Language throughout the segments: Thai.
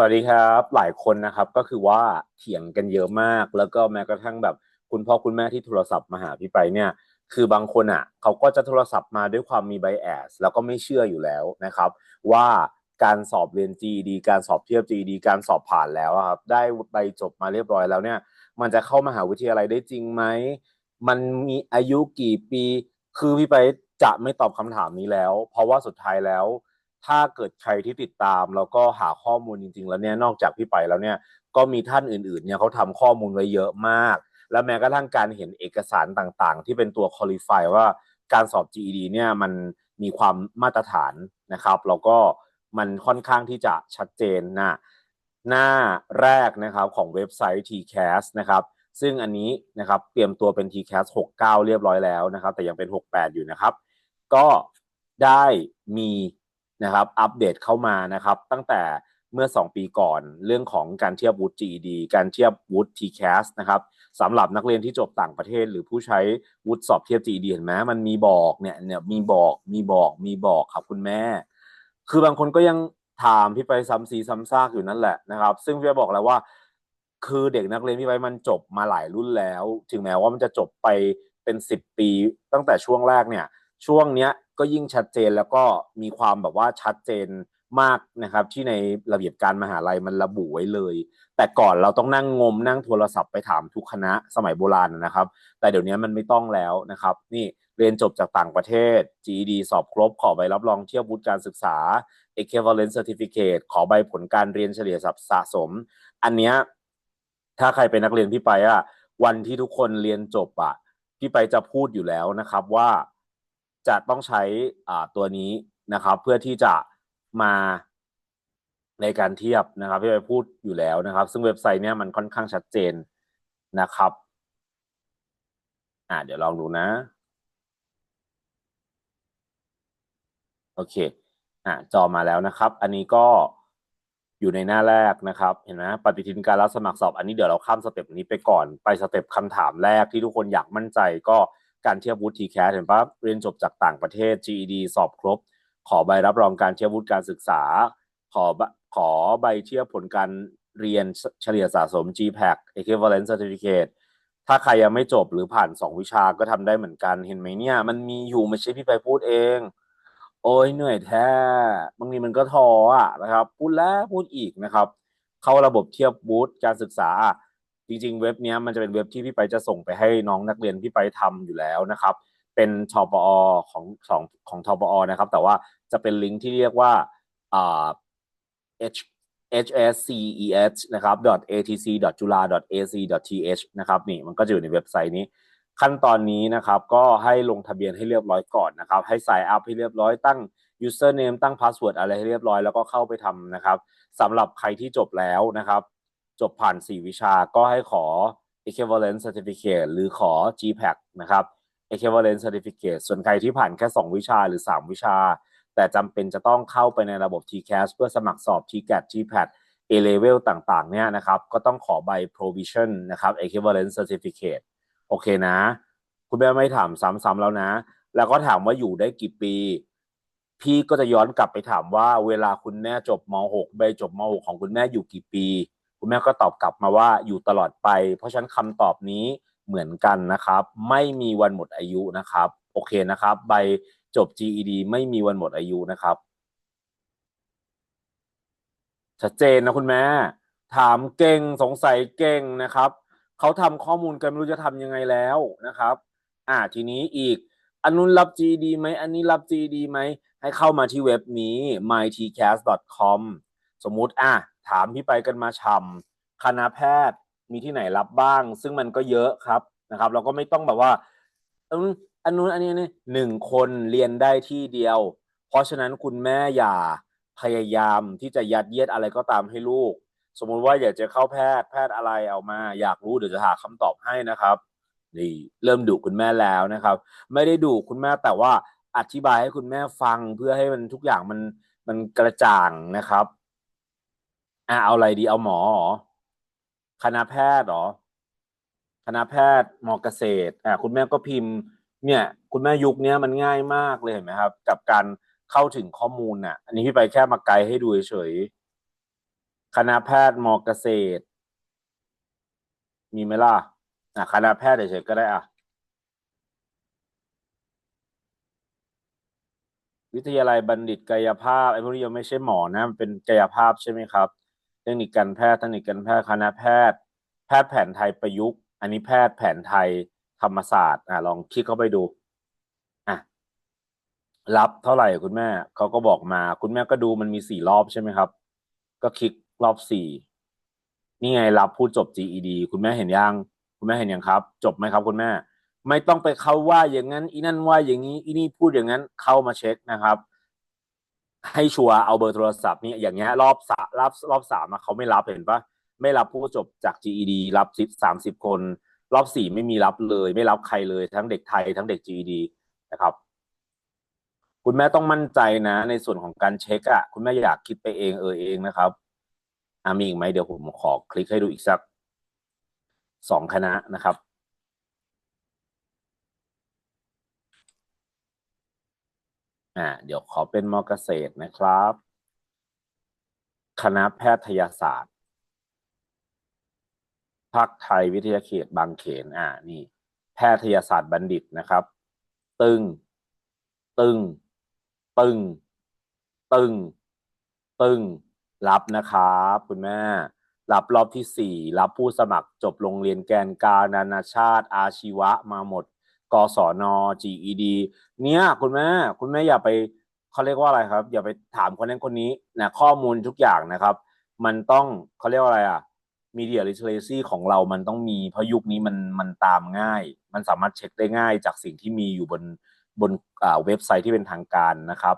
วัสดีครับ หลายคนนะครับก็คือว่าเถียงกันเยอะมาก แล้วก็แม้กระทั่งแบบ คุณพ่อคุณแม่ที่โทรศัพท์มาหาพี่ไปเนี่ยคือบางคนอะเขาก็จะโทรศัพท์มาด้วยความมีไบแอสแล้วก็ไม่เชื่ออยู่แล้วนะครับ ว่าการสอบเรียน GED การสอบเทียบ GED การสอบผ่านแล้วครับได้ใบจบมาเรียบร้อยแล้วเนี่ย มันจะเข้ามหาวิทยาลัยได้จริงไหมมันมีอายุกี่ปี คือพี่ไปจะไม่ตอบคำถามนี้แล้ว เพราะว่าสุดท้ายแล้ว ถ้าเกิดใครที่ติดตาม แล้วก็หาข้อมูลจริง ๆ แล้วเนี่ยนอกจากพี่ไปแล้วเนี่ยก็มีท่านอื่นๆเนี่ยเขาทำข้อมูลไว้เยอะมาก และแม้กระทั่งการเห็นเอกสารต่างๆ ที่เป็นตัว qualify ว่าการสอบ GED เนี่ยมันมีความมาตรฐานนะครับ แล้วก็มันค่อนข้างที่จะชัดเจนนะหน้าแรกนะครับของเว็บไซต์ TCAS นะครับซึ่งอันนี้นะครับเตรียมตัวเป็น TCAS 69 เรียบร้อยแล้วนะครับ แต่ยังเป็น 68 อยู่นะครับ ก็ได้มี นะครับอัปเดตเข้ามานะครับ ตั้งแต่เมื่อ 2 ปีก่อนเรื่องของการเทียบวุฒิ GED การเทียบวุฒิ TCAS นะครับสำหรับนักเรียนที่จบต่างประเทศ หรือผู้ใช้วุฒิสอบเทียบ GED เห็นไหมมันมีบอกเนี่ยเนี่ยมีบอกมีบอกมีบอกครับคุณแม่ คือบางคนก็ยังถามพี่ไปซ้ำซีซ้ำซากอยู่นั่นแหละนะครับ ซึ่งพี่ไปบอกแล้วว่า คือเด็กนักเรียนพี่ไปมันจบมาหลายรุ่นแล้ว ถึงแม้ว่ามันจะจบไปเป็นสิบปี ตั้งแต่ช่วงแรกเนี่ย ช่วงเนี้ย ก็ยิ่งชัดเจนแล้วก็มีความแบบว่าชัดเจนมากนะครับ ที่ในระเบียบการมหาลัยมันระบุไว้เลย แต่ก่อนเราต้องนั่งงมนั่งโทรศัพท์ไปถามทุกคณะสมัยโบราณนะครับ แต่เดี๋ยวนี้มันไม่ต้องแล้วนะครับ นี่เรียนจบจากต่างประเทศ GED สอบครบ ขอใบรับรองเทียบวุฒิการศึกษา equivalent certificate ขอใบผลการเรียนเฉลี่ยสะสม อันเนี้ยถ้าใครเป็นนักเรียนพี่ไปอะวันที่ทุกคนเรียนจบอะพี่ไปจะพูดอยู่แล้วนะครับว่า จะต้องใช้ตัวนี้นะครับ เพื่อที่จะมาในการเทียบนะครับพี่ไปพูดอยู่แล้วนะครับ ซึ่งเว็บไซต์เนี้ยมันค่อนข้างชัดเจนนะครับอ่าเดี๋ยวลองดูนะ โอเคอะจอมาแล้วนะครับ อันนี้ก็อยู่ในหน้าแรกนะครับ เห็นไหมปฏิทินการรับสมัครสอบ อันนี้เดี๋ยวเราข้ามสเต็ปนี้ไปก่อน ไปสเต็ปคำถามแรกที่ทุกคนอยากมั่นใจก็ การเทียบวุฒิ TCAS เห็นปะเรียนจบจากต่างประเทศ GED สอบครบ ขอใบรับรองการเทียบวุฒิการศึกษา ขอขอใบเทียบผลการเรียนเฉลี่ยสะสม GPAC Equivalent Certificate ถ้าใครยังไม่จบหรือผ่าน2วิชาก็ทำได้เหมือนกันเห็นไหมเนี่ย มันมีอยู่ไม่ใช่พี่ไปพูดเอง โอ้ยเหนื่อยแท้บางทีมันก็ท้ออะนะครับ พูดแล้วพูดอีกนะครับ เข้าระบบเทียบบูธการศึกษา จริงๆ เว็บนี้มันจะเป็นเว็บที่พี่ไปจะส่งไปให้น้องนักเรียนพี่ไปทำอยู่แล้วนะครับ เป็นทปอของของของทปอนะครับ แต่ว่าจะเป็นลิงก์ที่เรียกว่าอ่า h hsces นะครับ atc jula ac th นะครับนี่มันก็จะอยู่ในเว็บไซต์นี้ ขั้นตอนนี้นะครับก็ให้ลงทะเบียนให้เรียบร้อยก่อนนะครับ ให้ sign up ให้เรียบร้อยตั้ง username ตั้ง password อะไรให้เรียบร้อยแล้วก็เข้าไปทำนะครับสำหรับใครที่จบแล้วนะครับ จบผ่าน 4 วิชาก็ให้ขอ equivalent certificate หรือขอ GPAC นะครับ equivalent certificate ส่วนใครที่ผ่านแค่ 2 วิชาหรือ 3 วิชา แต่จำเป็นจะต้องเข้าไปในระบบ TCAS เพื่อสมัครสอบ TCAT GPAT A level ต่างๆ เนี่ยนะครับ ก็ต้องขอใบ provision นะครับ equivalent certificate โอเคนะ คุณแม่ไม่ถามซ้ำๆแล้วนะ แล้วก็ถามว่าอยู่ได้กี่ปี พี่ก็จะย้อนกลับไปถามว่าเวลาคุณแม่จบม .6 ใบจบม .6 ของคุณแม่อยู่กี่ปี คุณแม่ก็ตอบกลับมาว่าอยู่ตลอดไป เพราะฉะนั้นคำตอบนี้เหมือนกันนะครับ ไม่มีวันหมดอายุนะครับ โอเคนะครับ ใบจบ GED ไม่มีวันหมดอายุนะครับ ชัดเจนนะคุณแม่ ถามเก่งสงสัยเก่งนะครับเขาทำข้อมูลกันไม่รู้จะทำยังไงแล้วนะครับ อ่าทีนี้อีก อันนู้นรับ GED ไหมอันนี้รับ GED ไหมให้เข้ามาที่เว็บนี้ mytcast.com สมมุติอะ ถามพี่ไปกันมาชำคณะแพทย์มีที่ไหนรับบ้าง ซึ่งมันก็เยอะครับนะครับเราก็ไม่ต้องแบบว่าอันนู้นอันนี้นี่หนึ่งคนเรียนได้ที่เดียว เพราะฉะนั้นคุณแม่อย่าพยายามที่จะยัดเยียดอะไรก็ตามให้ลูก สมมุติว่าอยากจะเข้าแพทย์แพทย์อะไรเอามา อยากรู้เดี๋ยวจะหาคำตอบให้นะครับนี่เริ่มดุคุณแม่แล้วนะครับ ไม่ได้ดุคุณแม่แต่ว่าอธิบายให้คุณแม่ฟังเพื่อให้มันทุกอย่างมันมันกระจ่างนะครับ อะเอาอะไรดีเอาหมอหรอคณะแพทย์หรอคณะแพทย์มอเกษตรอะคุณแม่ก็พิมพ์ เนี่ย คุณแม่ยุคเนี้ยมันง่ายมากเลยเห็นไหมครับ กับการเข้าถึงข้อมูลน่ะ อันนี้พี่ไปแค่มาไกด์ให้ดูเฉยคณะแพทย์มอเกษตร มีไหมล่ะอะคณะแพทย์เฉยๆก็ได้อะวิทยาลัยบัณฑิตกายภาพไอ้พวกนี้ยังไม่ใช่หมอนะมันเป็นกายภาพใช่ไหมครับ เทคนิคการแพทย์เทคนิคการแพทย์คณะแพทย์ แพทย์แผนไทยประยุกต์ อันนี้แพทย์แผนไทยธรรมศาสตร์อะลองคลิกเข้าไปดูอะรับเท่าไหร่คุณแม่เขาก็บอกมา คุณแม่ก็ดูมันมีสี่รอบใช่ไหมครับ ก็คลิกรอบสี่นี่ไงรับผู้จบ GED คุณแม่เห็นยังคุณแม่เห็นยังครับ จบไหมครับ คุณแม่ ไม่ต้องไปเข้าว่าอย่างนั้นอีนั่นว่าอย่างนี้อีนี่พูดอย่างนั้นเข้ามาเช็คนะครับ ให้ชัวร์เอาเบอร์โทรศัพท์นี่อย่างเงี้ยรอบสารอบรอบสามอะเขาไม่รับเห็นปะไม่รับผู้จบจาก GED รับสิบสามสิบคน รอบสี่ไม่มีรับเลย ไม่รับใครเลยทั้งเด็กไทยทั้งเด็ก GED นะครับ คุณแม่ต้องมั่นใจนะ ในส่วนของการเช็คอะคุณแม่อยากคิดไปเองเออเองนะครับอะมีอีกไหมเดี๋ยวผมขอคลิกให้ดูอีกสักสองคณะนะครับ อ่าเดี๋ยวขอเป็นมอเกษตรนะครับ คณะแพทยศาสตร์ภาคไทยวิทยาเขตบางเขนอ่านี่ แพทยศาสตร์บัณฑิตนะครับ ตึง ตึง ตึง ตึง ตึง รับนะครับคุณแม่รับรอบที่สี่รับผู้สมัครจบโรงเรียนแกนกลางนานาชาติ อาชีวะมาหมด กศน GED เนี่ยคุณแม่คุณแม่อย่าไปเขาเรียกว่าอะไรครับ อย่าไปถามคนนั้นคนนี้นะข้อมูลทุกอย่างนะครับ มันต้องเขาเรียกว่าอะไรอะ media literacy ของเรามันต้องมีเพราะยุคนี้มันมันตามง่าย มันสามารถเช็คได้ง่ายจากสิ่งที่มีอยู่บนบนอ่าเว็บไซต์ที่เป็นทางการนะครับ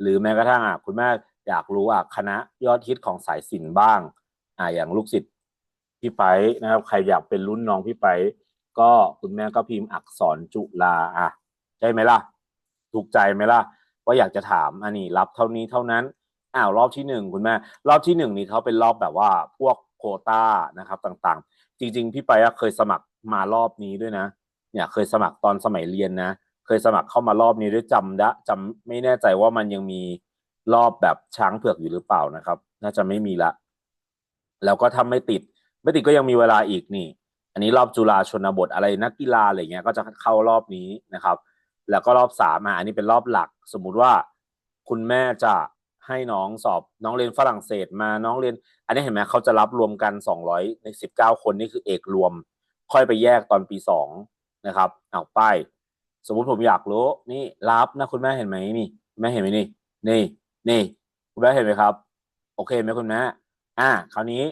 หรือแม้กระทั่งอะคุณแม่อยากรู้อะคณะยอดฮิตของสายศิลป์บ้างอ่าอย่างลูกศิษย์พี่ไปนะครับใครอยากเป็นรุ่นน้องพี่ไป ก็คุณแม่ก็พิมพ์อักษรจุฬาอะใช่ไหมล่ะ ถูกใจไหมล่ะ ว่าอยากจะถามอันนี้รับเท่านี้เท่านั้นอ้าวรอบที่หนึ่งคุณแม่ รอบที่หนึ่งนี่เขาเป็นรอบแบบว่าพวกโคต้านะครับต่างๆ จริง ๆ พี่ไปเคยสมัครมารอบนี้ด้วยนะ เนี่ยเคยสมัครตอนสมัยเรียนนะ เคยสมัครเข้ามารอบนี้ด้วยจำด้จำไม่แน่ใจว่ามันยังมีรอบแบบช้างเผือกอยู่หรือเปล่านะครับ น่าจะไม่มีละ แล้วก็ถ้าไม่ติด ไม่ติดก็ยังมีเวลาอีกนี่ อันนี้รอบจุฬาชนบทอะไรนักกีฬาอะไรเงี้ยก็จะเข้ารอบนี้นะครับ แล้วก็รอบสามอะอันนี้เป็นรอบหลัก สมมุติว่าคุณแม่จะให้น้องสอบน้องเรียนฝรั่งเศสมาน้องเรียน อันนี้เห็นไหมเขาจะรับรวมกันสองร้อยในสิบเก้าคนนี่คือเอกรวม ค่อยไปแยกตอนปีสองนะครับเอาป้ายสมมุติผมอยากรู้ นี่รับนะคุณแม่เห็นไหมนี่แม่เห็นไหมนี่ นี่ นี่ คุณแม่เห็นไหมครับ โอเคไหมคุณแม่อ่า คราวนี้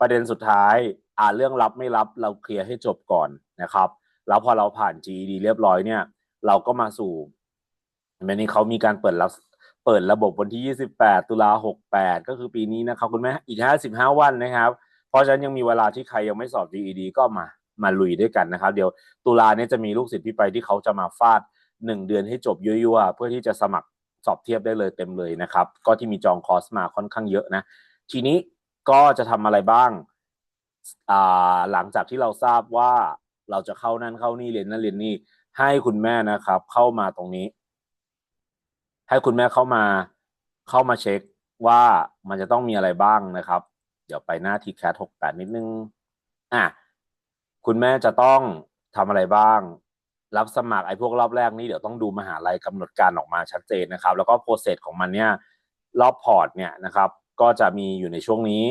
ประเด็นสุดท้าย อ่าเรื่องรับไม่รับเราเคลียร์ให้จบก่อนนะครับ แล้วพอเราผ่าน GED เรียบร้อยเนี่ย เราก็มาสู่เนนี้เขามีการเปิดรับเปิดระบบวันที่ 28 ตุลา68 ก็คือปีนี้นะครับคุณแม่อีก 55 วันนะครับ เพราะฉะนั้นยังมีเวลาที่ใครยังไม่สอบ GED ก็มามาลุยด้วยกันนะครับ เดี๋ยวตุลาเนี่ยจะมีลูกศิษย์พี่ไปที่เขาจะมาฟาด 1 เดือนให้จบยั่วๆเพื่อที่จะสมัครสอบเทียบได้เลยเต็มเลยนะครับ ก็ที่มีจองคอร์สมาค่อนข้างเยอะนะ ทีนี้ก็จะทำอะไรบ้าง หลังจากที่เราทราบว่าเราจะเข้านั่นเข้านี่เรียนนั่นเรียนนี่ ให้คุณแม่นะครับ เข้ามาตรงนี้ ให้คุณแม่เข้ามาเข้ามาเช็คว่ามันจะต้องมีอะไรบ้างนะครับ เดี๋ยวไปหน้าทีแคทหกแปดนิดนึงอะคุณแม่จะต้องทำอะไรบ้าง รับสมัครไอ้พวกรอบแรกนี้เดี๋ยวต้องดูมหาลัยกำหนดการออกมาชัดเจนนะครับ แล้วก็โปรเซสของมันเนี่ยรอบพอร์ตเนี่ยนะครับ ก็จะมีอยู่ในช่วงนี้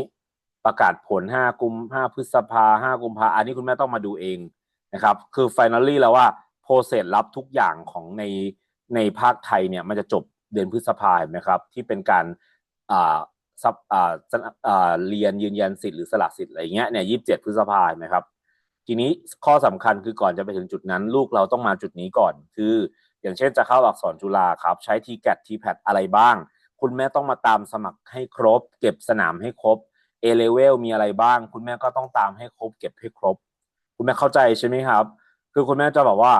ประกาศผล 5 กุม5พฤษภา5กุมภาอันนี้คุณแม่ต้องมาดูเองนะครับ คือ finally แล้วว่าโปรเซสรับทุกอย่างของในในภาคไทยเนี่ยมันจะจบเดือนพฤษภาเห็นไหมครับ ที่เป็นการอ่าซับอ่าอ่าเรียนยืนยันสิทธิ์หรือสละสิทธิ์อะไรเงี้ยเนี่ย27พฤษภาเห็นไหมครับ ทีนี้ข้อสำคัญคือก่อนจะไปถึงจุดนั้น ลูกเราต้องมาจุดนี้ก่อน คือ อย่างเช่นจะเข้าอักษรจุฬาครับ ใช้ t c a t t p a t อะไรบ้าง คุณแม่ต้องมาตามสมัครให้ครบ เก็บสนามให้ครบ A level มีอะไรบ้าง คุณแม่ก็ต้องตามให้ครบเก็บให้ครบ คุณแม่เข้าใจใช่ไหมครับ คือคุณแม่จะแบอกว่า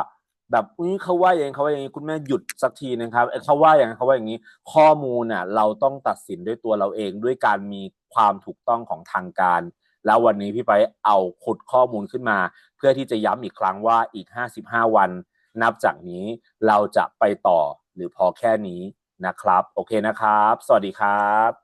แบบอุ้ยเขาว่าอย่างนี้เขาว่าอย่างนี้คุณแม่หยุดสักทีนะครับเขาว่าอย่างนี้เขาว่าอย่างนี้ ข้อมูลน่ะเราต้องตัดสินด้วยตัวเราเองด้วยการมีความถูกต้องของทางการ แล้ววันนี้พี่ไปเอาขุดข้อมูลขึ้นมา เพื่อที่จะย้ำอีกครั้งว่าอีก 55 วัน นับจากนี้เราจะไปต่อหรือพอแค่นี้นะครับ โอเคนะครับ สวัสดีครับ